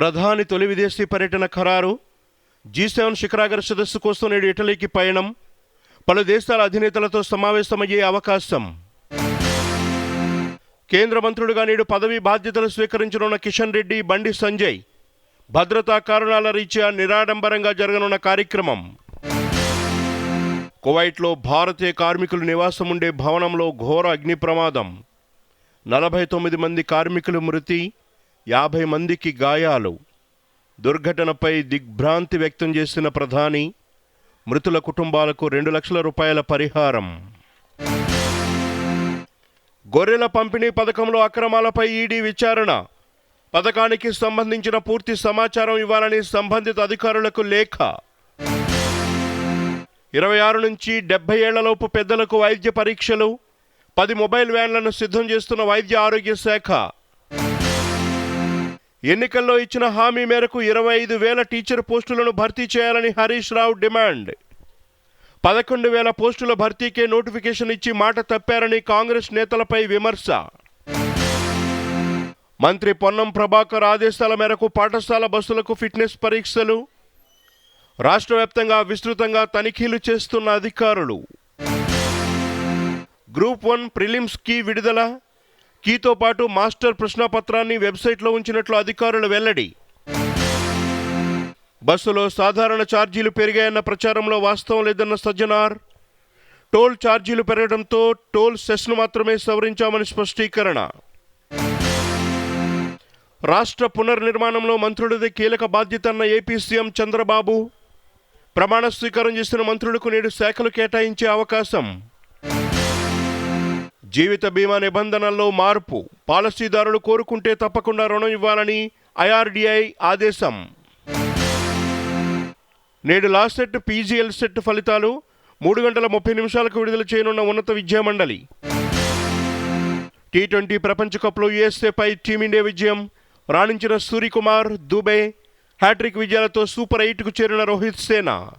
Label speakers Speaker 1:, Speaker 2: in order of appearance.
Speaker 1: ప్రధాని తొలి విదేశీ పర్యటన ఖరారు. జీ సెవెన్ శిఖరాగర సదస్సు కోసం నేడు ఇటలీకి పయనం. పలు దేశాల అధినేతలతో సమావేశమయ్యే అవకాశం. కేంద్ర మంత్రులుగా నేడు పదవి బాధ్యతలు స్వీకరించనున్న కిషన్ రెడ్డి బండి సంజయ్. భద్రతా కారణాల రీత్యా నిరాడంబరంగా జరగనున్న కార్యక్రమం. కువైట్లో భారతీయ కార్మికులు నివాసం ఉండే భవనంలో ఘోర అగ్ని ప్రమాదం నలభై తొమ్మిది మంది కార్మికులు మృతి. యాభై మందికి గాయాలు. దుర్ఘటనపై దిగ్భ్రాంతి వ్యక్తం చేసిన ప్రధాని మృతుల కుటుంబాలకు రెండు లక్షల రూపాయల పరిహారం. గొర్రెల పంపిణీ పథకంలో అక్రమాలపై ఈడీ విచారణ. పథకానికి సంబంధించిన పూర్తి సమాచారం ఇవ్వాలని సంబంధిత అధికారులకు లేఖ. ఇరవై ఆరు నుంచి డెబ్బై ఏళ్ళలోపు పెద్దలకు వైద్య పరీక్షలు పది మొబైల్ వ్యాన్లను సిద్ధం చేస్తున్న వైద్య ఆరోగ్య శాఖ. ఎన్నికల్లో ఇచ్చిన హామీ మేరకు ఇరవై ఐదు వేల టీచర్ పోస్టులను భర్తీ చేయాలని హరీష్ రావు డిమాండ్. పదకొండు వేల పోస్టుల భర్తీకే నోటిఫికేషన్ ఇచ్చి మాట తప్పారని కాంగ్రెస్ నేతలపై విమర్శ. మంత్రి పొన్నం ప్రభాకర్ ఆదేశాల మేరకు పాఠశాల బస్సులకు ఫిట్నెస్ పరీక్షలు. రాష్ట్ర వ్యాప్తంగా విస్తృతంగా తనిఖీలు చేస్తున్న అధికారులు. గ్రూప్ వన్ ప్రిలిమ్స్ కీ విడుదల. కీతో పాటు మాస్టర్ ప్రశ్నపత్రాన్ని వెబ్సైట్లో ఉంచినట్లు అధికారులు వెల్లడి. బస్సులో సాధారణ ఛార్జీలు పెరిగాయన్న ప్రచారంలో వాస్తవం లేదన్న సజ్జనార్. టోల్ ఛార్జీలు పెరగడంతో టోల్ సెస్ను మాత్రమే సవరించామని స్పష్టీకరణ. రాష్ట్ర పునర్నిర్మాణంలో మంత్రులది కీలక బాధ్యత అన్న ఏపీ సీఎం చంద్రబాబు. ప్రమాణ స్వీకారం చేసిన మంత్రులకు నేడు శాఖలు కేటాయించే అవకాశం. జీవిత బీమా నిబంధనల్లో మార్పు పాలసీదారులు కోరుకుంటే తప్పకుండా రుణం ఇవ్వాలని ఐఆర్డీఐ ఆదేశం. నేడు లాస్ట్ సెట్ పీజీఎల్ సెట్ ఫలితాలు మూడు గంటల ముప్పై నిమిషాలకు విడుదల చేయనున్న ఉన్నత విద్యా మండలి. టీ ట్వంటీ ప్రపంచకప్లో యుఎస్ఏపై టీమిండియా విజయం. రాణించిన సూర్యకుమార్ దుబే హ్యాట్రిక్ విజయాలతో సూపర్ ఎయిట్కు చేరిన రోహిత్ సేనా.